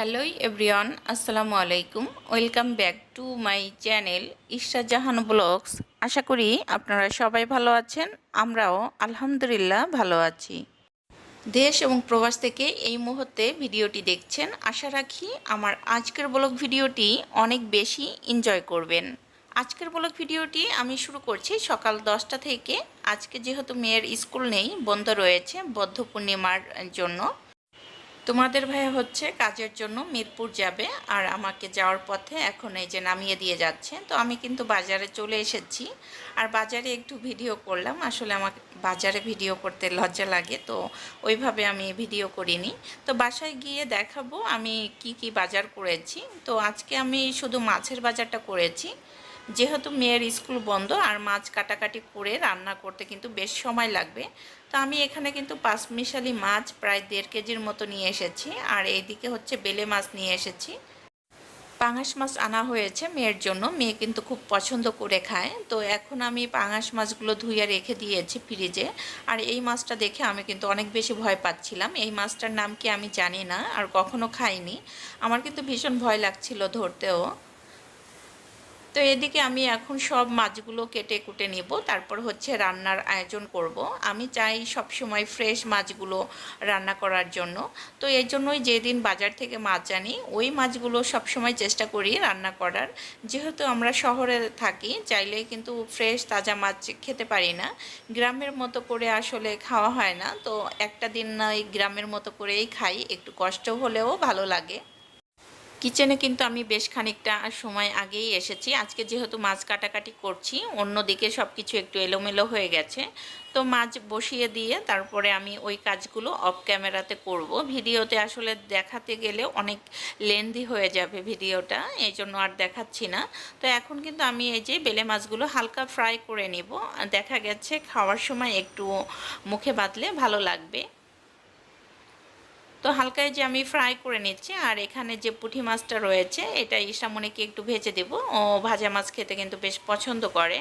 Hello everyone আসসালামু আলাইকুম welcome back to my channel Isha Jahan blogs আশা করি আপনারা সবাই ভালো আছেন, আমরাও আলহামদুলিল্লাহ ভালো আছি। দেশ এবং প্রবাস থেকে এই মুহূর্তে ভিডিওটি দেখছেন। আশা রাখি আমার আজকের ব্লগ ভিডিওটি অনেক বেশি এনজয় করবেন। আজকের ব্লগ ভিডিওটি আমি শুরু করছি সকাল দশটা থেকে। আজকে যেহেতু মেয়ের স্কুল নেই, বন্ধ রয়েছে বদ্ধ পূর্ণিমার জন্য। তোমাদের ভাইয়া হচ্ছে কাজের জন্য মিরপুর যাবে আর আমাকে যাওয়ার পথে এখন এই যে নামিয়ে দিয়ে যাচ্ছে। তো আমি কিন্তু বাজারে চলে এসেছি। আর বাজারে একটু ভিডিও করলাম। আসলে আমাকে বাজারে ভিডিও করতে লজ্জা লাগে, তো ওইভাবে আমি ভিডিও করিনি। তো বাসায় গিয়ে দেখাবো আমি কি কি বাজার করেছি। তো আজকে আমি শুধু মাছের বাজারটা করেছি। যেহেতু মেয়ের স্কুল বন্ধ আর মাছ কাটাকাটি করে রান্না করতে কিন্তু বেশ সময় লাগবে, তো আমি এখানে কিন্তু পাঁচমিশালি মাছ প্রায় দেড় কেজির মতো নিয়ে এসেছি আর এইদিকে হচ্ছে বেলে মাছ নিয়ে এসেছি। পাঙাশ মাছ আনা হয়েছে মেয়ের জন্য, মেয়ে কিন্তু খুব পছন্দ করে খায়, তো এখন আমি পাঙাশ মাছগুলো ধুইয়ে রেখে দিয়েছি ফ্রিজে। আর এই মাছটা দেখে আমি কিন্তু অনেক বেশি ভয় পাচ্ছিলাম, এই মাছটার নাম কি আমি জানি না আর কখনো খাইনি। আমার কিন্তু ভীষণ ভয় লাগছিল ধরতেও। তো এদিকে আমি এখন সব মাছগুলো কেটে কুটে নিব। তারপর হচ্ছে রান্নার আয়োজন করব। আমি চাই সব সময় ফ্রেশ মাছগুলো রান্না করার জন্য। তো এই জন্যই যেদিন বাজার থেকে মাছ আনি, ওই মাছগুলো সব সময় চেষ্টা করি রান্না করার। যেহেতু আমরা শহরে থাকি চাইলে কিন্তু ফ্রেশ তাজা মাছ খেতে পারি না। গ্রামের মতো করে আসলে খাওয়া হয় না। তো একটা দিন না, এই গ্রামের মতো করেই খাই। একটু কষ্ট হলেও ভালো লাগে। কিচেনে কিন্তু আমি বেশ খানিকটা সময় আগেই এসেছি। আজকে যেহেতু মাছ কাটাকাটি করছি, অন্যদিকে সব কিছু একটু এলোমেলো হয়ে গেছে। তো মাছ বসিয়ে দিয়ে তারপরে আমি ওই কাজগুলো অফ ক্যামেরাতে করব। ভিডিওতে আসলে দেখাতে গেলে অনেক লেন্দি হয়ে যাবে ভিডিওটা এই জন্য আর দেখাচ্ছি না। তো এখন কিন্তু আমি এই যে বেলে মাছগুলো হালকা ফ্রাই করে নিব। দেখা গেছে খাওয়ার সময় একটু মুখে বাঁধলে ভালো লাগবে। তো হালকায় যে আমি ফ্রাই করে নিচ্ছি, আর এখানে যে পুঁটি মাছটা রয়েছে, এটা ইসামনেকে একটু ভেজে দেব। ও ভাজা মাছ খেতে কিন্তু বেশ পছন্দ করে।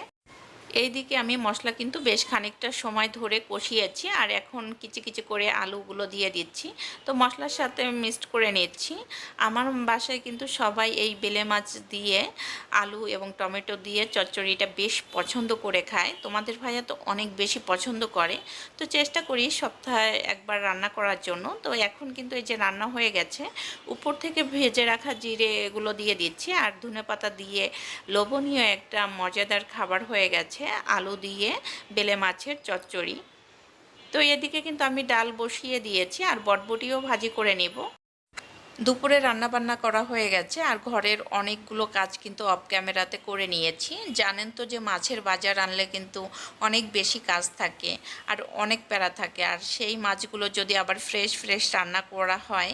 এই দিকে আমি মশলা কিন্তু বেশ খানিকটা সময় ধরে কষিয়েছি আর এখন কিচি কিচি করে আলুগুলো দিয়ে দিচ্ছি। তো মশলার সাথে মিক্সড করে নিচ্ছি। আমার বাসায় কিন্তু সবাই এই বেলে মাছ দিয়ে আলু এবং টমেটো দিয়ে চচ্চড়িটা বেশ পছন্দ করে খায়। তোমাদের ভাইয়া তো অনেক বেশি পছন্দ করে। তো চেষ্টা করি সপ্তাহে একবার রান্না করার জন্য। তো এখন কিন্তু এই যে রান্না হয়ে গেছে, উপর থেকে ভেজে রাখা জিরে এগুলো দিয়ে দিচ্ছি। আর ধনে পাতা দিয়ে লোভনীয় একটা মজাদার খাবার হয়ে গেছে। আলু দিয়ে বেলে মাছের চচ্চড়ি। তো এদিকে কিন্তু আমি ডাল বসিয়ে দিয়েছি আর বটবটিও ভাজি করে নেব। দুপুরে রান্না বান্না করা হয়ে গেছে আর ঘরের অনেকগুলো কাজ কিন্তু অফ ক্যামেরাতে করে নিয়েছি। জানেন তো যে মাছের বাজার আনলে কিন্তু অনেক বেশি কাজ থাকে আর অনেক প্যারা থাকে। আর সেই মাছগুলো যদি আবার ফ্রেশ ফ্রেশ রান্না করা হয়,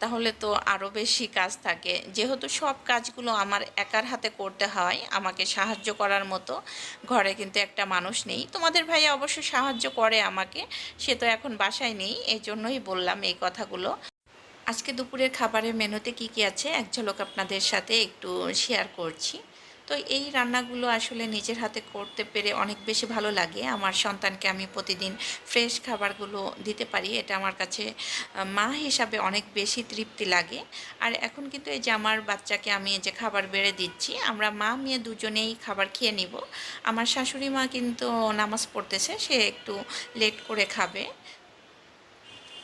তাহলে তো আরও বেশি কাজ থাকে। যেহেতু সব কাজগুলো আমার একার হাতে করতে হয়, আমাকে সাহায্য করার মতো ঘরে কিন্তু একটা মানুষ নেই। তোমাদের ভাই অবশ্য সাহায্য করে আমাকে, সে তো এখন বাসায় নেই এই জন্যই বললাম এই কথাগুলো। আজকে দুপুরের খাবারের মেনুতে কি কি আছে? এক ঝলক আপনাদের সাথে একটু শেয়ার করছি। তো এই রান্নাগুলো আসলে নিজের হাতে করতে পেরে অনেক বেশি ভালো লাগে। আমার সন্তানকে আমি প্রতিদিন ফ্রেশ খাবারগুলো দিতে পারি। এটা আমার কাছে মা হিসাবে অনেক বেশি তৃপ্তি লাগে। আর এখন কিন্তু এই যে আমার বাচ্চাকে আমি যে খাবার বেড়ে দিচ্ছি, আমরা মা মেয়ে দুজনেই খাবার খেয়ে নিব। আমার শাশুড়ি মা কিন্তু নামাজ পড়তেছে, সে একটু লেট করে খাবে।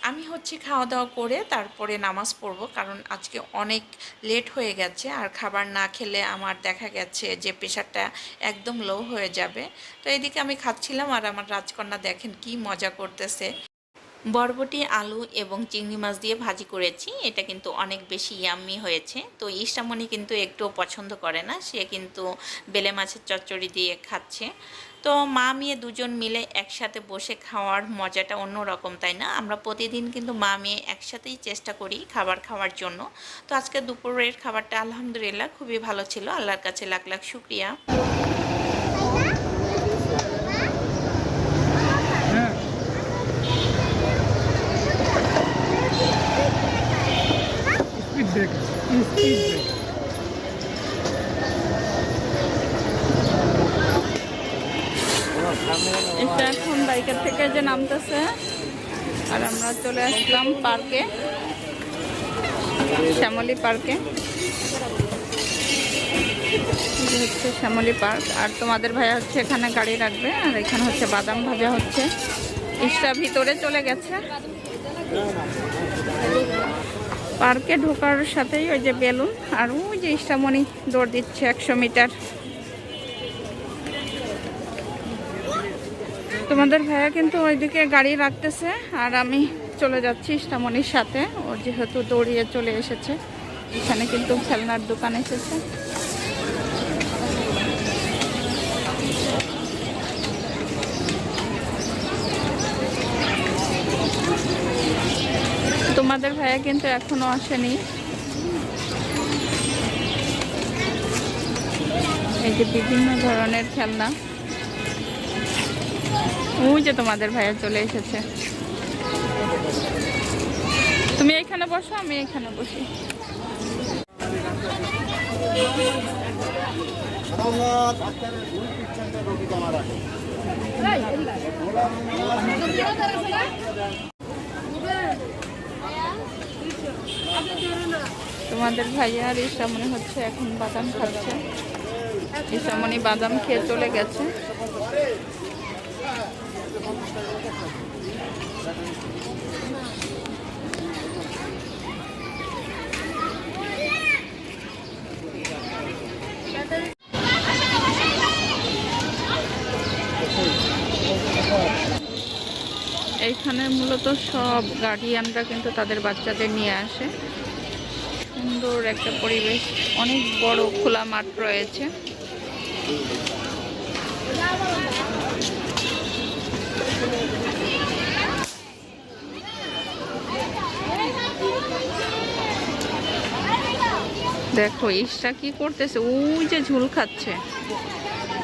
আমি হচ্ছে খাওয়া দাওয়া করে তারপরে নামাজ পড়ব, কারণ আজকে অনেক লেট হয়ে গেছে আর খাবার না খেলে আমার দেখা গেছে যে প্রেশারটা একদম লো হয়ে যাবে। তো এদিকে আমি খাচ্ছিলাম আর আমার রাজকন্যা দেখেন কি মজা করতেছে। বরবটি, আলু এবং চিংড়ি মাছ দিয়ে ভাজি করেছি। এটা কিন্তু অনেক বেশি ইয়াম্মি হয়েছে। তো ইষ্টামণি কিন্তু একটুও পছন্দ করে না। সে কিন্তু বেলে মাছের চচ্চড়ি দিয়ে খাচ্ছে। তো মা মেয়ে দুজন মিলে একসাথে বসে খাওয়ার মজাটা অন্য রকম তাই না? আমরা প্রতিদিন কিন্তু মা মেয়ে একসাথেই চেষ্টা করি খাবার খাওয়ার জন্য। তো আজকে দুপুরের খাবারটা আলহামদুলিল্লাহ খুবই ভালো ছিল। আল্লাহর কাছে লাখ লাখ শুক্রিয়া। ব্রেক স্পিড ব্রেক এটা এখন বাইকের থেকে যে নামতেছে, আর আমরা চলে আসলাম পার্কে, শ্যামলী পার্কে। হচ্ছে শ্যামলী পার্ক, আর তোমাদের ভাইয়া হচ্ছে এখানে গাড়ি রাখবে, আর এখানে হচ্ছে বাদাম ভাজা হচ্ছে। ইসটা ভিতরে চলে গেছে। পার্কে ঢোকার সাথেই ওই যে বেলুন আর ওই যে ইষ্টামণি দৌড় দিচ্ছে একশো মিটার। তোমাদের ভাইয়া কিন্তু ওইদিকে গাড়ি রাখতেছে আর আমি চলে যাচ্ছি ইষ্টামণির সাথে। ও যেহেতু দৌড়িয়ে চলে এসেছে, এখানে কিন্তু খেলনার দোকান এসেছে। তোমাদের ভাইয়া কিন্তু এখনও আসেনি। এই যে বিভিন্ন ধরনের খেলনা। ওই যে তোমাদের ভাইয়া চলে এসেছে। তুমি এখানে বসো, আমি এখানে বসি। তোমাদের ভাইয়া আর ইসামনি হচ্ছে এখন বাদাম খাচ্ছে। ইসামনি বাদাম খেয়ে চলে গেছে। এইখানে মূলত সব গার্ডিয়ানরা কিন্তু তাদের বাচ্চাদের নিয়ে আসে। সুন্দর একটা পরিবেশ, অনেক বড় খোলা মাঠ রয়েছে। দেখো ইসটা কি করতেছে? ওই যে ঝুল খাচ্ছে।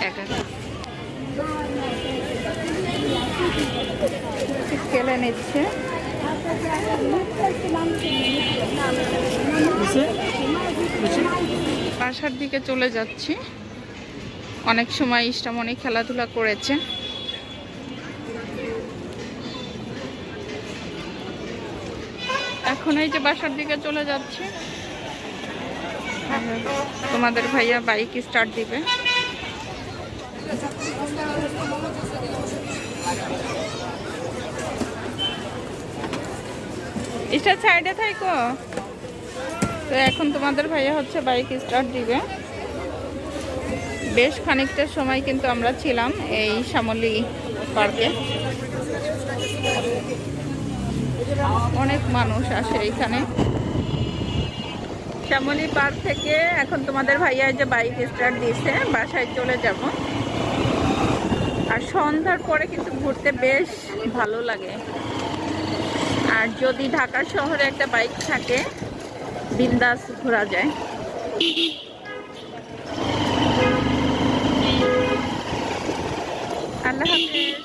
একা কেলে নিচ্ছে। বাসার দিকে চলে যাচ্ছি। অনেক সময় ইষ্টামণি খেলাধুলা করেছে। এখন এই যে বাসার দিকে চলে যাচ্ছি। তোমাদের ভাইয়া বাইক স্টার্ট দিবে। এটা সাইডে থাকো তো এখন তোমাদের ভাইয়া হচ্ছে বাইক স্টার্ট দিবে। বেশ খানিকটা সময় কিন্তু আমরা ছিলাম এই শ্যামলী পার্কে। অনেক মানুষ আসে এইখানে শ্যামলী পার্ক থেকে এখন তোমাদের ভাইয়া যে বাইক স্টার্ট দিয়েছে, বাসায় চলে যাব। আর সন্ধ্যার পরে কিন্তু ঘুরতে বেশ ভালো লাগে। আর যদি ঢাকা শহরে একটা বাইক থাকে বিন্দাস ঘোরা যায়। আল্লাহ হাফিজ।